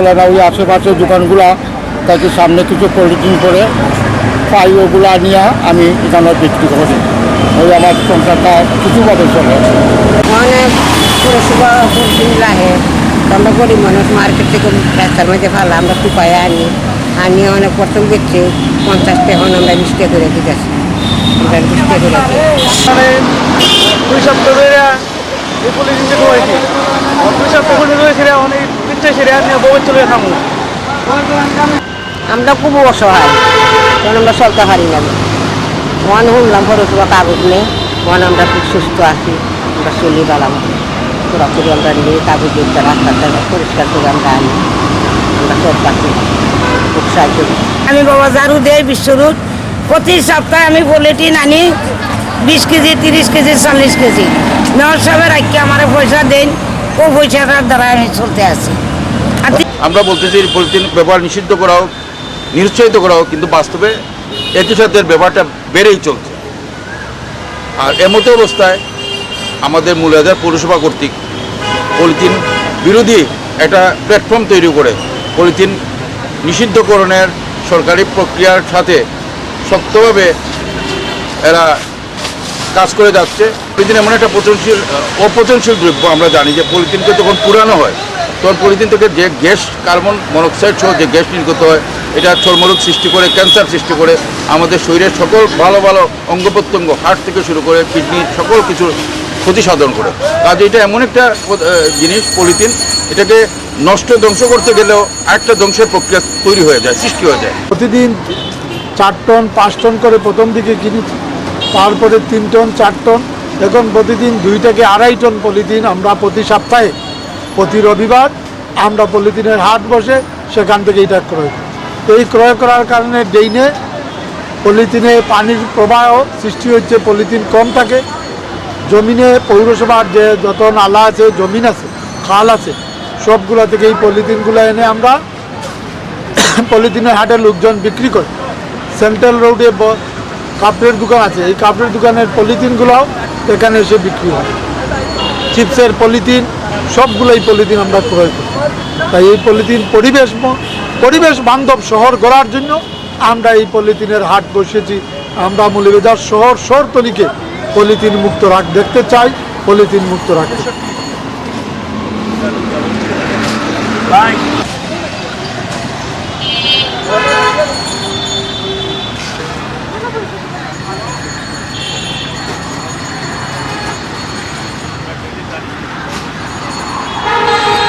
না ওই আশেপাশে দোকানগুলা তাকে সামনে কিছু পলিথিন করে পাই ওগুলা নিয়ে আমি এখানে বিক্রি করি। ওই আমার সংসারটা কিছুভাবে চলে। অনেক পুরসভা পরিচিন লাগে। আমরা গরিব মানুষ মার্কেট থেকে রাস্তার মধ্যে ভালো আমরা টুপায় আনি। আনি অনেক প্রথম বেচছি পঞ্চাশ টাকা আমরা করে দিতেছি। আমরা করে দিই। মানে দুই সপ্তাহ ধরে পুলিশ দুই সপ্তাহ সেরে অনেক আমরা খুব অসহায় আমরা চলতে পারি না। মন শুনলাম পৌরসভা কাগজ নেই মন আমরা খুব সুস্থ আছি, আমরা চলি গেলাম পুরোপুরি আমরা নিয়ে কাগজ দিয়ে রাস্তাটা পরিষ্কার করে আমরা আনি। আমরা পাচ্ছি খুব সাহায্য। আমি বাবা ঝাড়ু দেই বিশ্বরুট প্রতি সপ্তাহে আমি বুলেটিন আনি, বিশ কেজি, তিরিশ কেজি, চল্লিশ কেজি। মেয়র সাহেবের আজকে আমার পয়সা দেন, ও পয়সাটার দ্বারা আমি চলতে আছি। আমরা বলতেছি পলিথিন ব্যবহার নিষিদ্ধ করা হোক নিরুৎসাহিত করা হোক কিন্তু বাস্তবে একই সাথে ব্যবহারটা বেড়েই চলছে। আর এমতো অবস্থায় আমাদের মূল্যাধার পৌরসভা কর্তৃক পলিথিন বিরোধী একটা প্ল্যাটফর্ম তৈরি করে পলিথিন নিষিদ্ধকরণের সরকারি প্রক্রিয়ার সাথে শক্তভাবে এরা কাজ করে যাচ্ছে। পলিথিন এমন একটা পচনশীল, অপচনশীল দ্রব্য, আমরা জানি যে পলিথিনকে যখন পুরানো হয় তখন পলিথিন থেকে যে গ্যাস কার্বন মনোক্সাইড সহ যে গ্যাস নির্গত হয়, এটা চর্মরোগ সৃষ্টি করে, ক্যান্সার সৃষ্টি করে, আমাদের শরীরের সকল ভালো ভালো অঙ্গ প্রত্যঙ্গ, হার্ট থেকে শুরু করে, কিডনি সকল কিছুর ক্ষতি সাধন করে। কাজে এটা এমন একটা জিনিস, পলিথিন, এটাকে নষ্ট ধ্বংস করতে গেলেও আরেকটা ধ্বংসের প্রক্রিয়া তৈরি হয়ে যায়, সৃষ্টি হয়ে যায়। প্রতিদিন চার টন, পাঁচ টন করে প্রথম দিকে কিনেছি, তারপরে তিন টন, চার টন, এখন প্রতিদিন দুই থেকে আড়াই টন পলিথিন আমরা প্রতি সপ্তাহে প্রতি রবিবার আমরা পলিথিনের হাট বসে সেখান থেকে এটা ক্রয় করি। এই ক্রয় করার কারণে ডেইনে পলিথিনে পানির প্রবাহ সৃষ্টি হচ্ছে, পলিথিন কম থাকে। জমিনে পৌরসভার যে যত নালা আছে, জমিন আছে, খাল আছে, সবগুলো থেকে এই পলিথিনগুলো এনে আমরা পলিথিনের হাটে লোকজন বিক্রি করে। সেন্ট্রাল রোডে কাপড়ের দোকান আছে, এই কাপড়ের দোকানের পলিথিনগুলোও এখানে এসে বিক্রি হয়। চিপসের পলিথিন সবগুলোই পলিথিন আমরা ক্রয় করি। তাই এই পলিথিন পরিবেশ পরিবেশ বান্ধব শহর গড়ার জন্য আমরা এই পলিথিনের হাট বসেছি। আমরা মৌলভীবাজার শহর শহরতলিকে পলিথিন মুক্ত রাখ দেখতে চাই, পলিথিন মুক্ত রাখতে।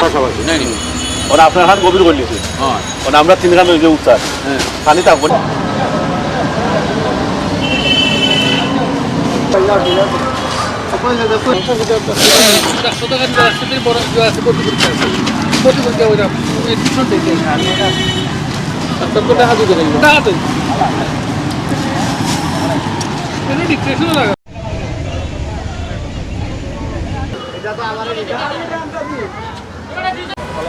পাশাপাশি। ওরা আপনার হাত গভীর করে নিয়েছে। হ্যাঁ। ওরা আমরা তিনখান ওই যে উঠতাম খানি থাকব ডিক্রেশনও লাগা এটা তো আমার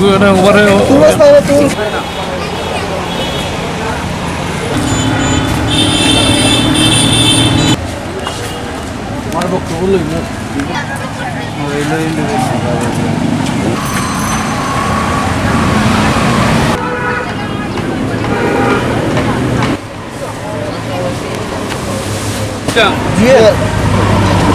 vừa đâu qua đây Mana bak kurulu mu? Öyle öyle. Yeah. yeah.